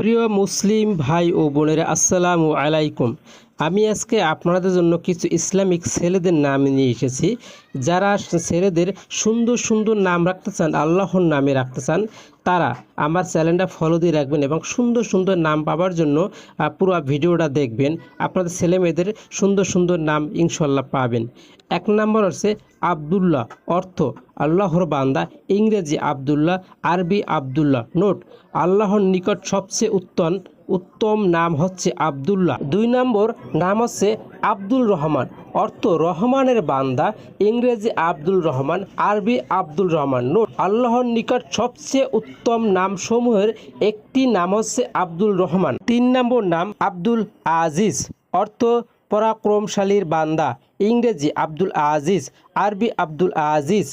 প্রিয় মুসলিম ভাই ও বোনেরা আসসালামু আলাইকুম। আমি আজকে আপনাদের জন্য কিছু ইসলামিক ছেলেদের নাম নিয়ে এসেছি। যারা ছেলেদের সুন্দর সুন্দর নাম রাখতে চান, আল্লাহর নামে রাখতে চান, তারা আমার চ্যানেলটা ফলো দিয়ে রাখবেন এবং সুন্দর সুন্দর নাম পাওয়ার জন্য পুরো ভিডিওটা দেখবেন। আপনাদের ছেলে মেয়েদের সুন্দর সুন্দর নাম ইনশাল্লাহ পাবেন। এক নম্বর হচ্ছে আবদুল্লাহ, অর্থ আল্লাহর বান্দা, ইংরেজি আবদুল্লাহ, আরবি আবদুল্লাহ, নোট, আল্লাহর নিকট সবচেয়ে উত্তম উত্তম নাম হচ্ছে আবদুল্লাহ। দুই নম্বর নাম হচ্ছে আব্দুল রহমান। অর্থ রহমানের বান্দা, ইংরেজি আব্দুল রহমান, আরবি আব্দুল রহমান। নোট, আল্লাহর নিকট সবচেয়ে উত্তম নাম সমূহের একটি নাম হচ্ছে আব্দুল রহমান। তিন নম্বর নাম আব্দুল আজিজ। অর্থ পরাক্রমশালীর বান্দা, ইংরেজি আব্দুল আজিজ, আরবি আব্দুল আজিজ।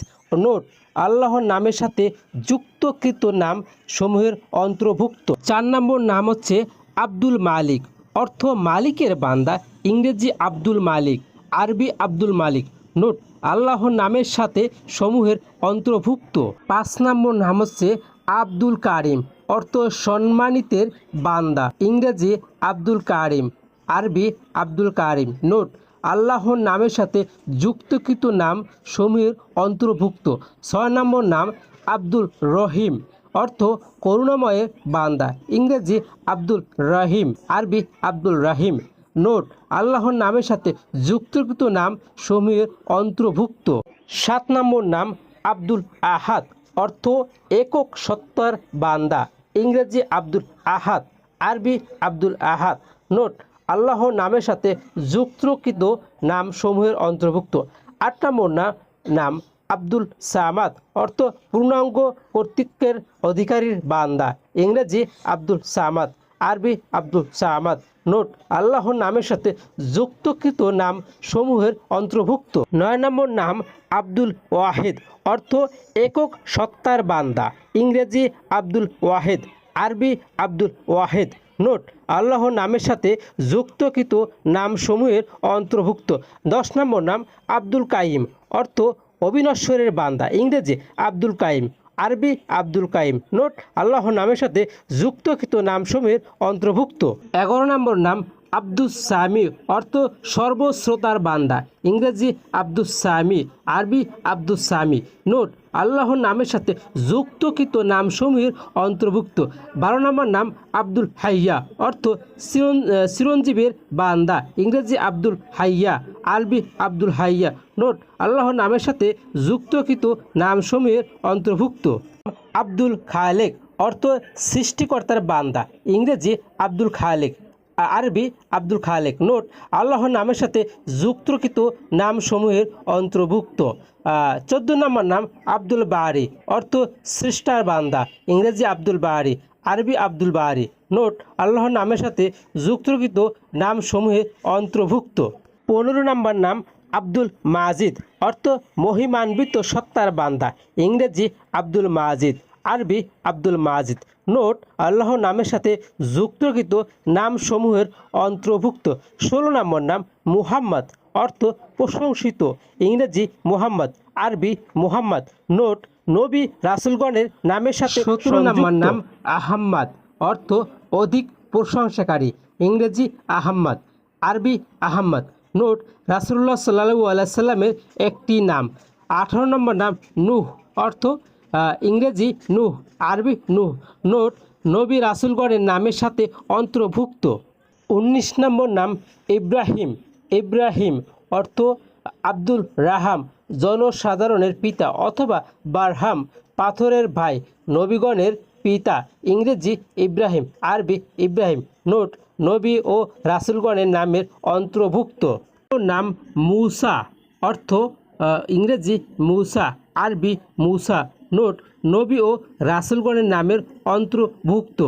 নোট আল্লাহর নামের সাথে যুক্তকৃত নাম সমূহের অন্তর্ভুক্ত। চার নম্বর নাম হচ্ছে আব্দুল মালিক। অর্থ মালিকের বান্দা, ইংরেজি আব্দুল মালিক, আরবি আব্দুল মালিক। নোট, আল্লাহর নামের সাথে সমূহের অন্তর্ভুক্ত। পাঁচ নম্বর নাম হচ্ছে আব্দুল কারিম। অর্থ সম্মানিতের বান্দা, ইংরেজি আব্দুল কারিম, আরবি আব্দুল কারিম। নোট আল্লাহর নামের সাথে যুক্তকৃত নাম সমীর অন্তর্ভুক্ত। ছয় নম্বর নাম, আব্দুল রহিম। অর্থ, করুণাময়ের বান্দা। ইংরেজি, আব্দুল রহিম। আরবি, আব্দুল রহিম। নোট, আল্লাহর নামের সাথে যুক্তকৃত নাম সমীর অন্তর্ভুক্ত। সাত নম্বর নাম, আব্দুল আহাদ। অর্থ, একক সত্তার বান্দা। ইংরেজি, আব্দুল আহাদ। আরবি, আব্দুল আহাদ। নোট আল্লাহর নামের সাথে যুক্তকৃত নাম সমূহের অন্তর্ভুক্ত। আট নম্বর নাম নাম আব্দুল সামাদ, অর্থ পূর্ণাঙ্গ কর্তৃত্বের অধিকারীর বান্দা। ইংরেজি আব্দুল সামাদ, আরবি আব্দুল সামাদ। নোট আল্লাহর নামের সাথে যুক্তকৃত নাম সমূহের অন্তর্ভুক্ত। নয় নম্বর নাম আব্দুল ওয়াহেদ, অর্থ একক সত্তার বান্দা। ইংরেজি আব্দুল ওয়াহেদ, আরবি আব্দুল ওয়াহেদ। নোট আল্লাহর নামের সাথে যুক্তকৃত নামসমূহের অন্তর্ভুক্ত। দশ নম্বর নাম, আব্দুল কাইম। অর্থ, অবিনশ্বরের বান্দা। ইংরেজি, আব্দুল কাইম। আরবি, আব্দুল কাইম। নোট, আল্লাহ নামের সাথে যুক্তকৃত নামসমূহের অন্তর্ভুক্ত। এগারো নম্বর নাম আব্দুস সামি অর্থ সর্বশ্রোতার বান্দা। ইংরেজি আব্দুস সামি, আরবি আব্দুস সামি। নোট আল্লাহর নামের সাথে যুক্তকৃত নামসমূহের অন্তর্ভুক্ত। বারো নম্বর নাম আব্দুল হাইয়া, অর্থ চিরঞ্জীবের বান্দা। ইংরেজি আব্দুল হাইয়া, আরবি আব্দুল হাইয়া। নোট আল্লাহর নামের সাথে যুক্তকৃত নামসমূহের অন্তর্ভুক্ত। আব্দুল খালেক, অর্থ সৃষ্টিকর্তার বান্দা। ইংরেজি আব্দুল খালেক। আরবি আব্দুল খালেক। নোট, আল্লাহর নামের সাথে যুক্তকৃত নামসমূহের অন্তর্ভুক্ত। চোদ্দ নম্বর নাম আব্দুল বাহারি অর্থ সৃষ্টার বান্দা। ইংরেজি আব্দুল বাহারি আরবি আব্দুল বাহারি নোট, আল্লাহর নামের সাথে যুক্তকৃত নামসমূহে অন্তর্ভুক্ত। পনেরো নম্বর নাম আব্দুল মাজিদ, অর্থ মহিমান্বিত সত্তার বান্দা। ইংরেজি আব্দুল মাজিদ। আরবি আব্দুল মাজিদ। নোট আল্লাহ নামের সাথে যুক্তকৃত নামসমূহের অন্তর্ভুক্ত। ষোলো নম্বর নাম মুহাম্মদ অর্থ প্রশংসিত। ইংরেজি মুহাম্মদ আরবি মুহাম্মদ। নোট নবী রাসুলগণের নামের সাথে সতেরো নম্বর নাম আহাম্মদ অর্থ অধিক প্রশংসাকারী। ইংরেজি আহাম্মদ আরবি আহাম্মদ। নোট রাসুল্লাহ সাল্লাহু আলাইসাল্লামের একটি নাম। আঠারো নম্বর নাম নুহ অর্থ ইংরেজি নুহ, আরবি নুহ, নোট, নবী রাসুলগণের নামের সাথে অন্তর্ভুক্ত। উনিশ নম্বর নাম ইব্রাহিম। ইব্রাহিম অর্থ আব্দুল রাহাম, জনসাধারণের পিতা অথবা বারহাম, পাথরের ভাই, নবীগণের পিতা। ইংরেজি ইব্রাহিম, আরবি ইব্রাহিম, নোট, নবী ও রাসুলগণের নামের অন্তর্ভুক্ত। নাম মুসা অর্থ ইংরেজি মুসা, আরবি মুসা। নোট নবী ও রাসুলগণের নামের অন্তর্ভুক্ত।